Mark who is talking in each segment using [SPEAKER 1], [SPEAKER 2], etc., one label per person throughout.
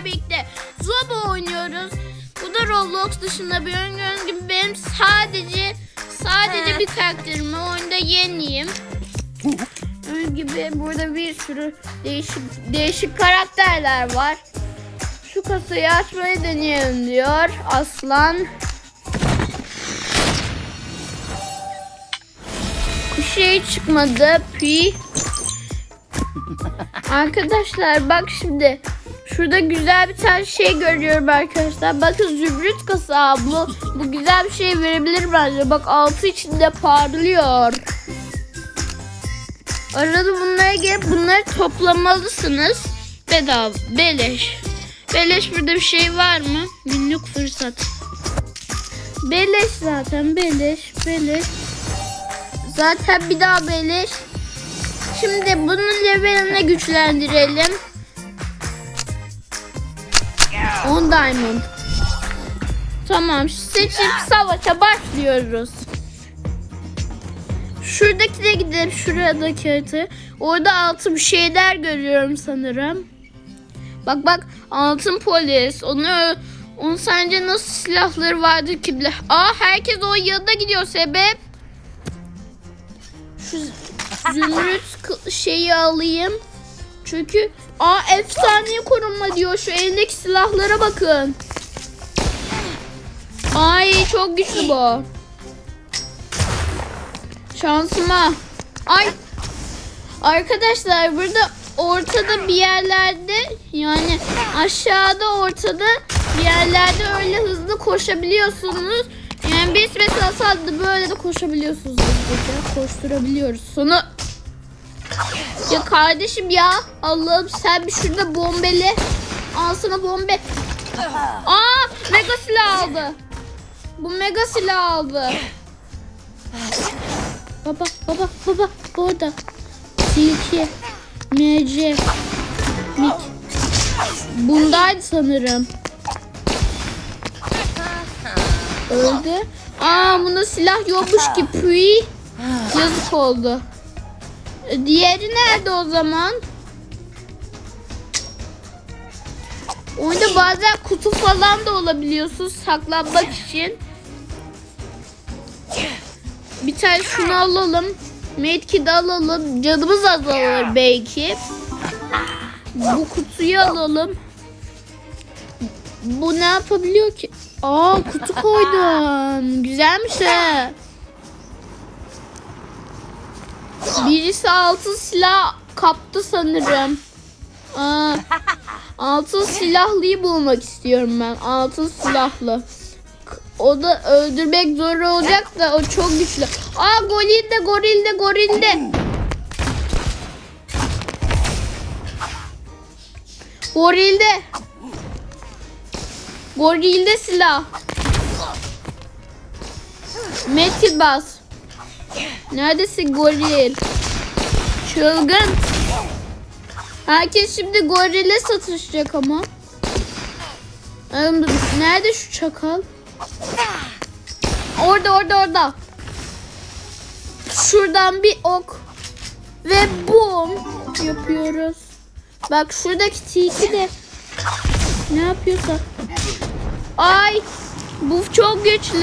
[SPEAKER 1] sizlerle birlikte Zoba oynuyoruz. Bu da Roblox dışında bir oyun gördüğünüz gibi benim sadece sadece bir karakterim var. Oyunda yeniyim. Gördüğünüz gibi burada bir sürü değişik değişik karakterler var. Şu kasayı açmayı deneyelim diyor Aslan. Bir şey çıkmadı. Pi. Arkadaşlar bak şimdi. Şurada güzel bir tane şey görüyorum arkadaşlar. Bakın zümrüt kasa bu. Bu güzel bir şey verebilir bence. Bak altı içinde parlıyor. Arada bunlara gelip bunları toplamalısınız. Bedava, beleş. Beleş burada bir şey var mı? Günlük fırsat. Beleş zaten beleş, beleş. Zaten bir daha beleş. Şimdi bunun levelini güçlendirelim. 10 diamond. Tamam seçip savaşa başlıyoruz. Şuradaki de gidelim şuradaki harita. Orada altın bir şeyler görüyorum sanırım. Bak bak altın polis. Onu onun sence nasıl silahları vardır ki bile. Aa herkes o yanına gidiyor sebep. Şu zümrüt şeyi alayım. Çünkü aa efsane korunma diyor. Şu elindeki silahlara bakın. Ay çok güçlü bu. Şansıma. Ay. Arkadaşlar burada ortada bir yerlerde yani aşağıda ortada bir yerlerde öyle hızlı koşabiliyorsunuz. Yani biz mesela sadece böyle de koşabiliyorsunuz. Koşturabiliyoruz. Sonu ya kardeşim ya Allah'ım sen bir şurada bombeli. Al sana bombe. Aa mega silah aldı. Bu mega silah aldı. Baba baba baba orada. Tilki. MC. Mik. Bundaydı sanırım. Öldü. Aa bunda silah yokmuş ki. Pui. Yazık oldu. Diğeri nerede o zaman? Oyunda bazen kutu falan da olabiliyorsunuz saklanmak için. Bir tane şunu alalım. Medkit alalım. Canımız azalır belki. Bu kutuyu alalım. Bu ne yapabiliyor ki? Aa kutu koydum. Güzelmiş he. Birisi altın silah kaptı sanırım. Aa, altın silahlıyı bulmak istiyorum ben. Altın silahlı. O da öldürmek zor olacak da o çok güçlü. Aa gorilde gorilde gorilde. Gorilde. Gorilde silah. Metin bas. Neredesin goril? Çılgın. Herkes şimdi gorile satışacak ama. Nerede şu çakal? Orada orada orada. Şuradan bir ok. Ve bum yapıyoruz. Bak şuradaki tilki de ne yapıyorsa. Ay bu çok güçlü.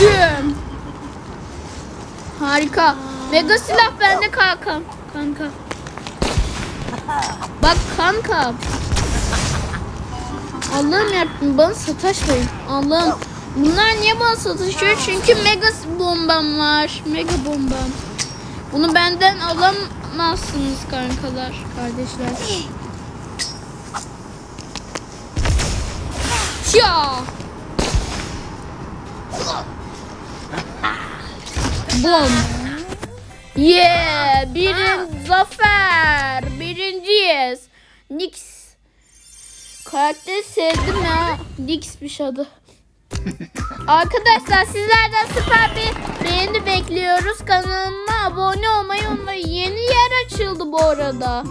[SPEAKER 1] Güm. Harika. Mega silah bende kanka. Kanka. Bak kanka. Allah'ım yarabbim bana sataşmayın. Allah'ım. Bunlar niye bana sataşıyor? Çünkü mega bombam var. Mega bombam. Bunu benden alamazsınız kankalar, kardeşler. Ya. Bom. Yeah, birin zafer. Birinciyiz. Nix. Karakter sevdim ya. Nix'miş adı. Arkadaşlar sizlerden süper bir beğeni bekliyoruz. Kanalıma abone olmayı unutmayın. Yeni yer açıldı bu arada.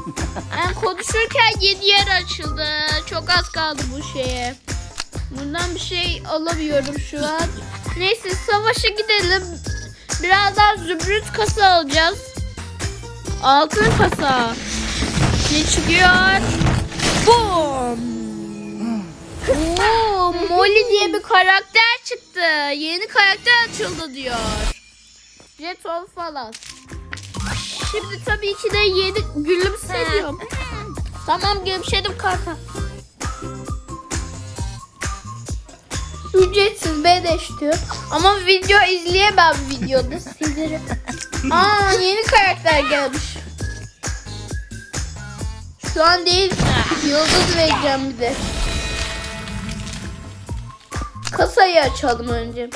[SPEAKER 1] Ben konuşurken yeni yer açıldı. Çok az kaldı bu şeye. Buradan bir şey alamıyorum şu an. Neyse savaşa gidelim. Birazdan zümrüt kasa alacağız. Altın kasa. Ne çıkıyor?
[SPEAKER 2] Boom!
[SPEAKER 1] Oo, Molly diye bir karakter çıktı. Yeni karakter açıldı diyor. Jeton falan. Şimdi tabii ki de yeni gülümsediyorum. tamam gülümsedim kanka. Ücretsiz beleş. Ama video izleyemem videoda sinirim. Aa yeni karakter gelmiş. Şu an değil. Yıldız vereceğim bir de. Kasayı açalım önce.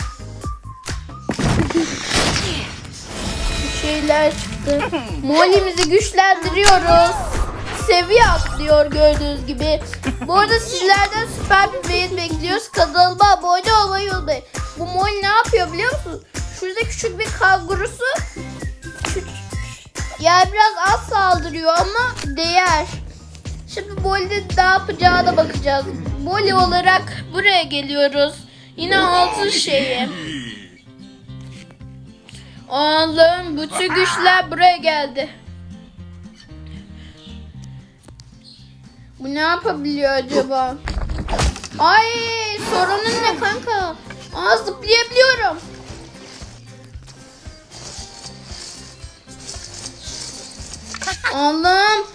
[SPEAKER 1] Bir şeyler çıktı. Molly'mizi güçlendiriyoruz. Seviye atlıyor gördüğünüz gibi. Bu arada sizlerden süper bir beğeni bekliyoruz. Kanalıma abone olmayı unutmayın. Bu Molly ne yapıyor biliyor musunuz? Şurada küçük bir kangurusu. Yani biraz az saldırıyor ama değer. Şimdi Molly'nin ne yapacağına bakacağız. Molly olarak buraya geliyoruz. Yine altın şeyi. Allah'ım bütün güçler buraya geldi. Bu ne yapabiliyor acaba? Ay sorunun ne kanka? Aa zıplayabiliyorum. Allah'ım.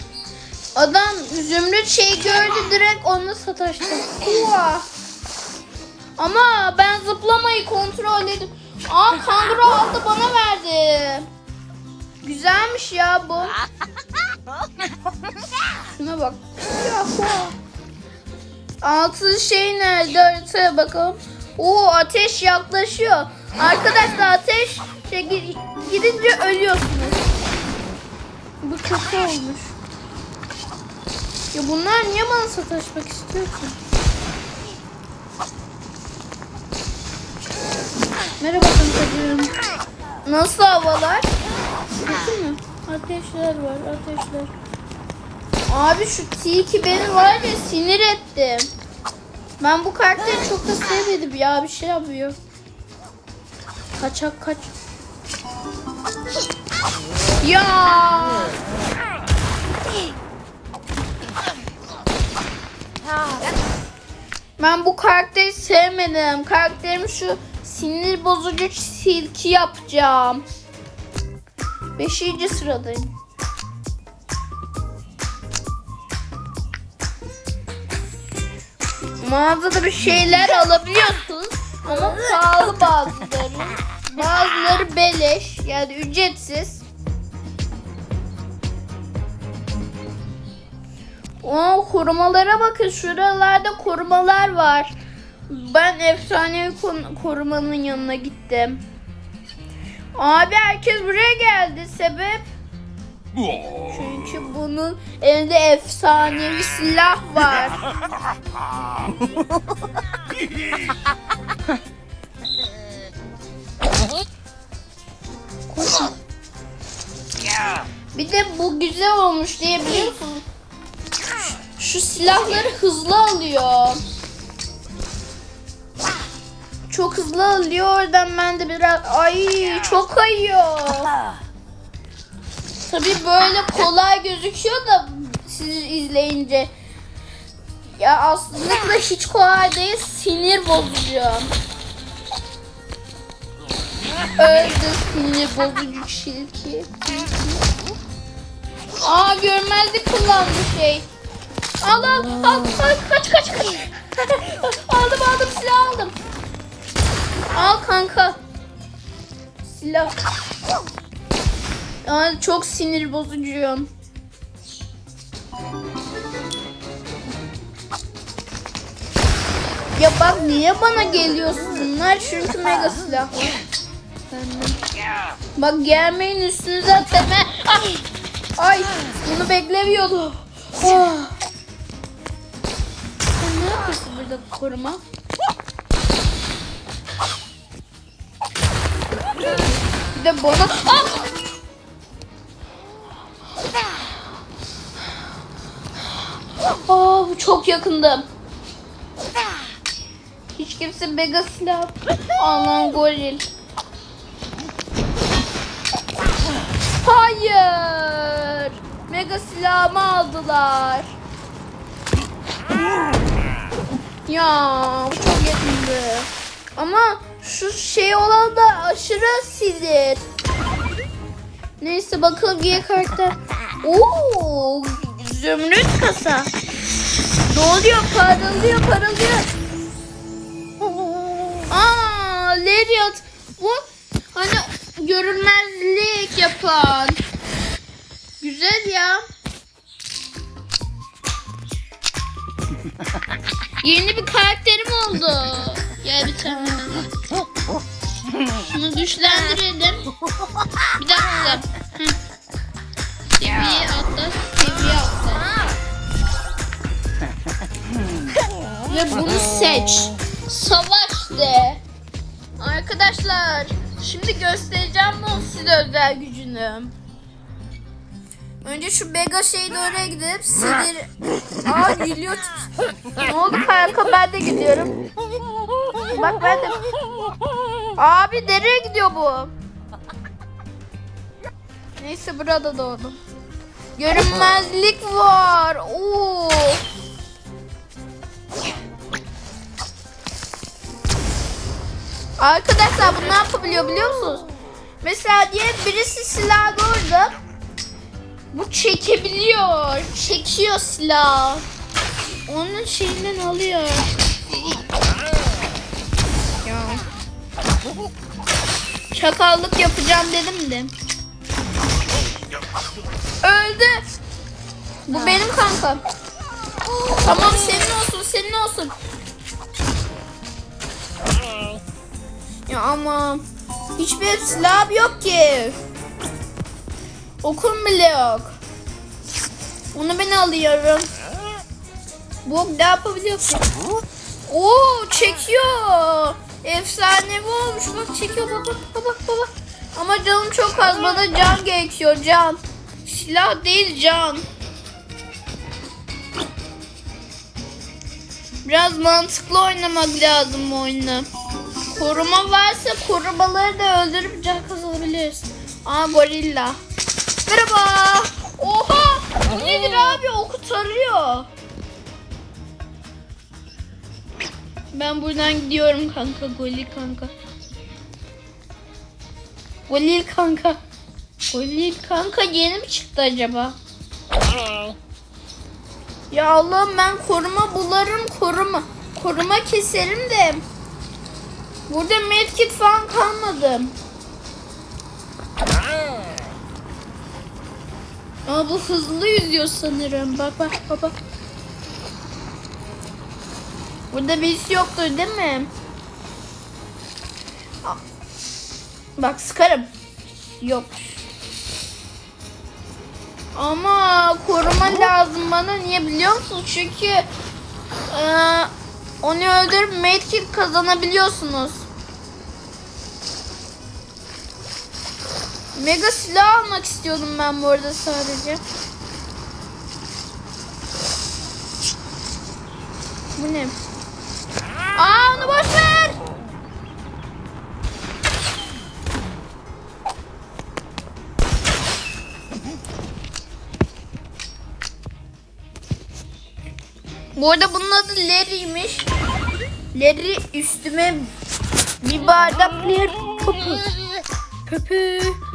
[SPEAKER 1] Adam zümrüt şey gördü direkt onunla sataştı. Uva. Ama ben zıplamayı kontrol edip... Aa kanguru aldı bana verdi. Güzelmiş ya bu. Şuna bak. Altın şey nerede? Haritaya bakalım. Oo ateş yaklaşıyor. Arkadaşlar ateş şey, gi- gidince ölüyorsunuz. Bu kötü olmuş. Ya bunlar niye bana sataşmak istiyor ki? Merhaba kankacığım. Nasıl havalar? Kötü mü? Ateşler var, ateşler. Abi şu Tiki beni var ya sinir ettim. Ben bu karakteri çok da sevmedim ya bir şey yapıyor. Kaçak kaç. Ya. Ben bu karakteri sevmedim. Karakterim şu sinir bozucu silki yapacağım. Beşinci sıradayım. Mağazada bir şeyler alabiliyorsunuz ama pahalı bazıları. Bazıları beleş yani ücretsiz. O korumalara bakın şuralarda korumalar var. Ben efsanevi korumanın yanına gittim. Abi herkes buraya geldi. Sebep? Çünkü bunun elinde efsanevi silah var. Bir de bu güzel olmuş diye biliyor musun? Şu silahları hızlı alıyor. Çok hızlı alıyor oradan ben de biraz ay çok kayıyor. Tabii böyle kolay gözüküyor da siz izleyince. Ya aslında da hiç kolay değil sinir bozucu. Öldü sinir bozucu çirki. Aa görmezlik kullandı şey. Al al, al kaç kaç kaç. aldım aldım silah aldım. Al kanka. Silah. Yani çok sinir bozucuyum. Ya bak niye bana geliyorsun? Bunlar çünkü mega silah. Bak gelmeyin üstünüze ateme. Ay. Ay bunu beklemiyordum. Ah. Ne yapıyorsun burada koruma? De bana... Ah! Aa, bu çok yakındım. Hiç kimse mega silah. Allah'ım goril. Hayır. Mega silahımı aldılar. Ya çok yakındı. Ama şu şey olan da aşırı sinir. Neyse bakalım G karakter. Oo, zümrüt kasa. Ne oluyor? Parıldıyor, parıldıyor. Aa, Lariat. Bu hani görünmezlik yapan. Güzel ya. Yeni bir karakterim oldu. Gel bir tane. Şunu güçlendirelim. Bir dakika. Hı. Seviye atla, seviye atla. Ve bunu seç. Savaş de. Arkadaşlar, şimdi göstereceğim size özel gücünü. Önce şu mega şeyde oraya gidip sinir... Aa gülüyor. ne oldu kanka ben de gidiyorum. Bak ben de... Abi nereye gidiyor bu? Neyse burada doğdum. Görünmezlik var. Oo. Arkadaşlar bu ne yapabiliyor biliyor musunuz? Mesela diye birisi silah orada. Bu çekebiliyor. Çekiyor silah. Onun şeyinden alıyor. Ya. Çakallık yapacağım dedim de. Öldü. Bu benim kankam. Tamam senin olsun senin olsun. Ya ama hiçbir silah yok ki. Okum bile yok. Onu ben alıyorum. Bu ne yapabiliyor ki? Oo çekiyor. Efsanevi olmuş. Bak çekiyor bak bak bak bak. Ama canım çok az bana can gerekiyor can. Silah değil can. Biraz mantıklı oynamak lazım bu oyunu. Koruma varsa korumaları da öldürüp can kazanabiliriz. Aa gorilla. Merhaba. Oha. Bu nedir abi? Oku tarıyor. Ben buradan gidiyorum kanka. Golil kanka. Golil kanka. Golil kanka yeni mi çıktı acaba? Ya Allah'ım ben koruma bularım koruma. Koruma keserim de. Burada medkit falan kalmadı. Ama bu hızlı yüzüyor sanırım. Bak bak bak bak. Burada birisi yoktur değil mi? Bak sıkarım. Yok. Ama koruma lazım bana. Niye biliyor musun? Çünkü eee, onu öldürüp medkit kazanabiliyorsunuz. Mega silah almak istiyordum ben bu arada sadece. Bu ne? Aa onu boş ver. Bu arada bunun adı Larry'miş. Larry üstüme bir bardak Larry köpü. Köpü.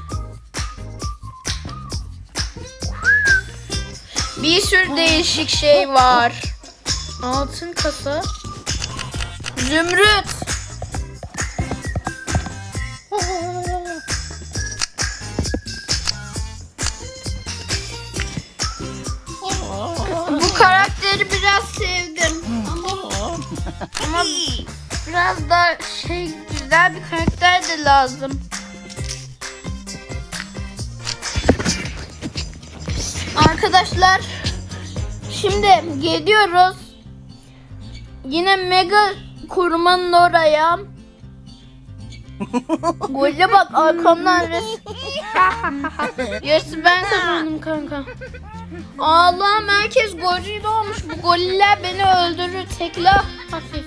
[SPEAKER 1] Bir sürü değişik şey var. Altın kasa. Zümrüt. Bu karakteri biraz sevdim. Ama biraz da şey güzel bir karakter de lazım. Arkadaşlar şimdi gidiyoruz. Yine mega korumanın oraya. Golle bak arkamdan res. Yarısı ben kazandım kanka. Allah'ım herkes golcü olmuş. Bu goller beni öldürür. Tekle hafif.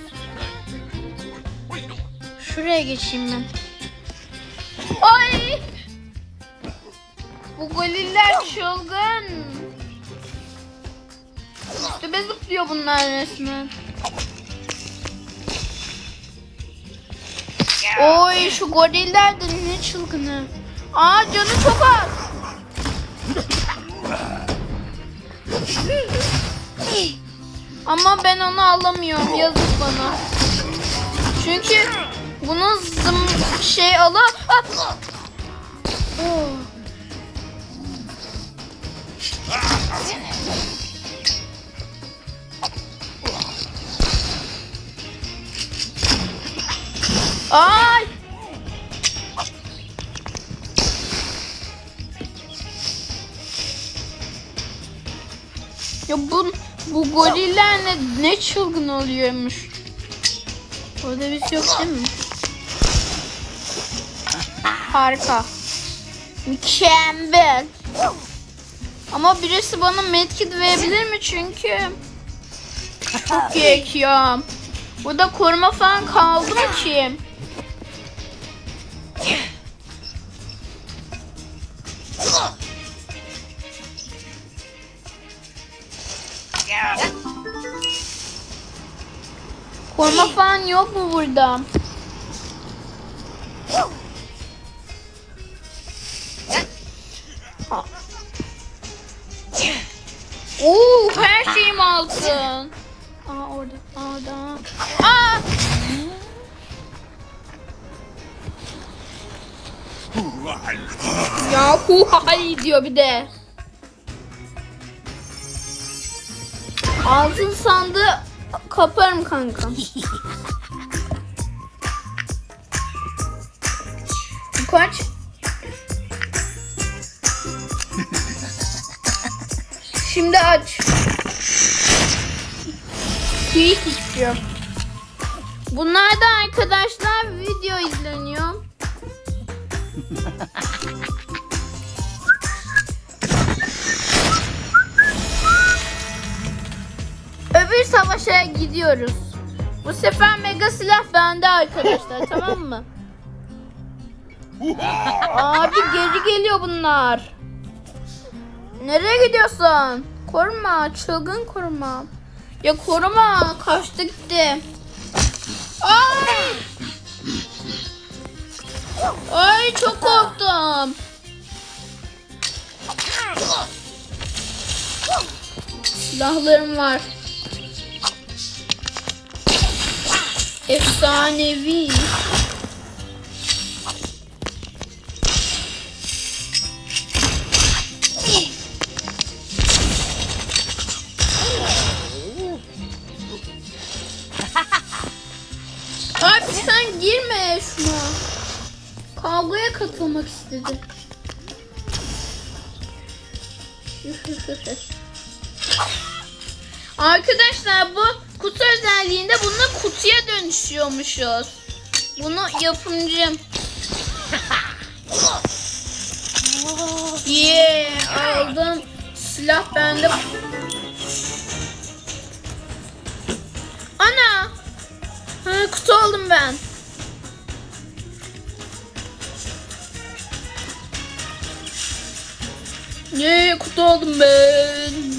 [SPEAKER 1] Şuraya geçeyim ben. Ay! Bu goliller çılgın. Tepe zıplıyor bunlar resmen. Oy şu goriller de ne çılgını. Aa canı çok az. Ama ben onu alamıyorum yazık bana. Çünkü bunun zım şey ala. Oh. Ay! Ya bu bu goriller ne, ne çılgın oluyormuş. Orada bir şey yok değil mi? Harika. Mükemmel. Ama birisi bana medkit verebilir mi çünkü? Çok gerek ya. Burada koruma falan kaldı mı ki? Burada? Oo, her şeyim altın. Aa orada, orada. Aa! Ya hu hay diyor bir de. Altın sandığı kaparım kanka. Kaç? Şimdi aç. Şey yok. Bunlar da arkadaşlar video izleniyor. Öbür savaşa gidiyoruz. Bu sefer mega silah bende arkadaşlar tamam mı? Abi geri geliyor bunlar. Nereye gidiyorsun? Koruma, çılgın koruma. Ya koruma, kaçtı gitti. Ay! Ay çok korktum. Silahlarım var. Efsanevi. Girme şuna. Kavgaya katılmak istedi. Arkadaşlar bu kutu özelliğinde bununla kutuya dönüşüyormuşuz. Bunu yapımcım. Yeah aldım. Silah bende. Ana. Ha, kutu aldım ben. Yeah kutu aldım ben.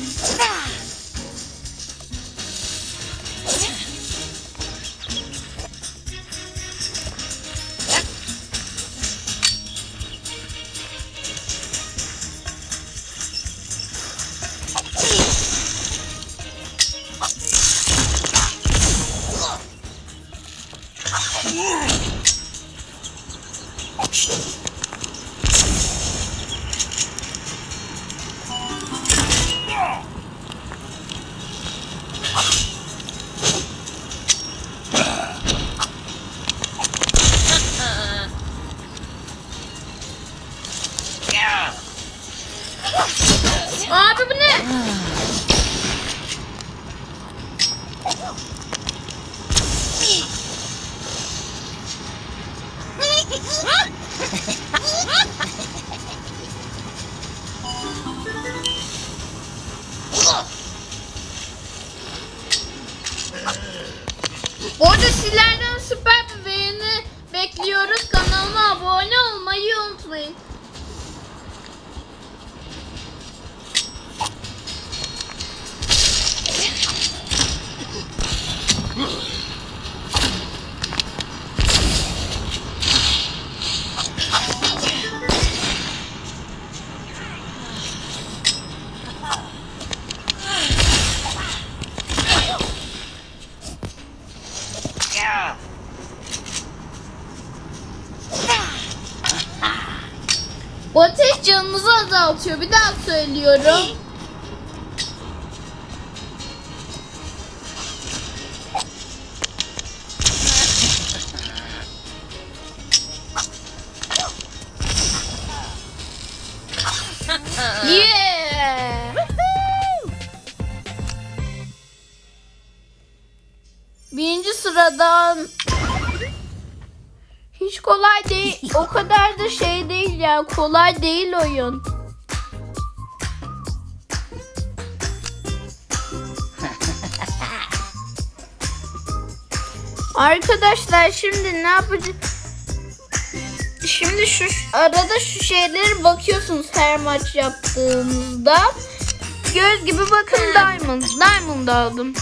[SPEAKER 1] ハハハハ! O ateş canınızı azaltıyor. Bir daha söylüyorum. O kadar da şey değil ya. Kolay değil oyun. Arkadaşlar şimdi ne yapacağız? Şimdi şu arada şu şeylere bakıyorsunuz her maç yaptığınızda. Göz gibi bakın Diamond. Diamond aldım.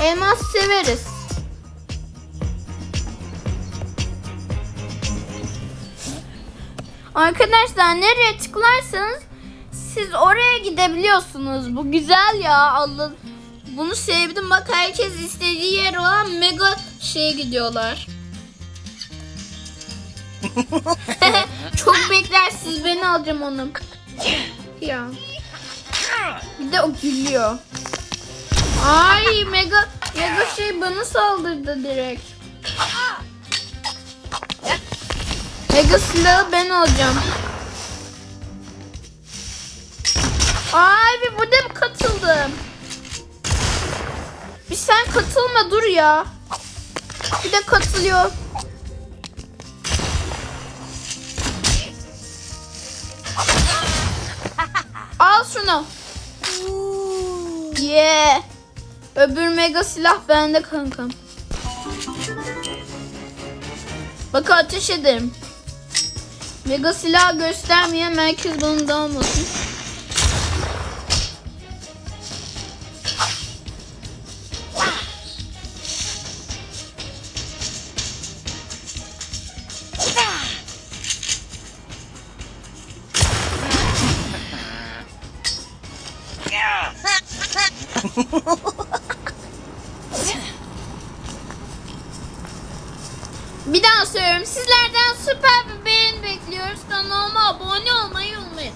[SPEAKER 1] Elmas severiz. Arkadaşlar nereye tıklarsanız siz oraya gidebiliyorsunuz. Bu güzel ya. Allah bunu sevdim. Bak herkes istediği yer olan mega şeye gidiyorlar. Çok beklersiz beni alacağım onu. Ya. Bir de o gülüyor. Ay mega mega şey bana saldırdı direkt. Mega silahı ben alacağım. Ay bir burada mı katıldım? Bir sen katılma dur ya. Bir de katılıyor. Al şunu. Yeah. Öbür mega silah bende kankam. Bak ateş ederim. Mega silah göstermeyen merkez bana dalmasın. Bir daha söylüyorum. Sizlerden süper bir bekliyoruz. Kanalıma abone olmayı unutmayın.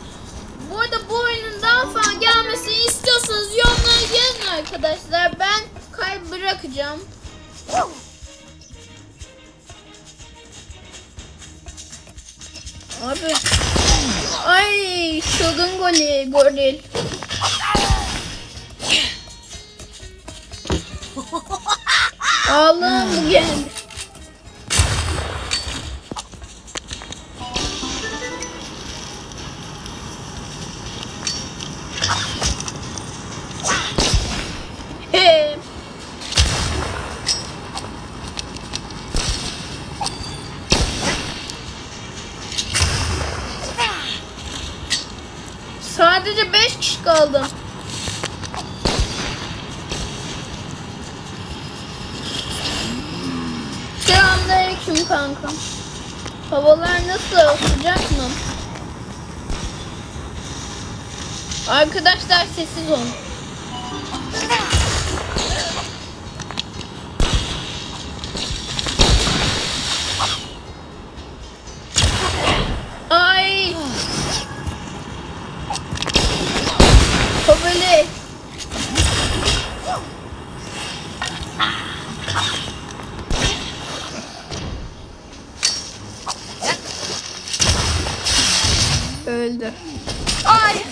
[SPEAKER 1] Bu arada bu oyunun daha fazla gelmesini istiyorsanız yorumlara yazın arkadaşlar. Ben kalp bırakacağım. Abi. Ay çılgın golü, goril. Allah'ım bu geldi. Sadece 5 kişi kaldı. Selamünaleyküm kanka. Havalar nasıl? Sıcak mı? Arkadaşlar sessiz olun. Öldü. Ay.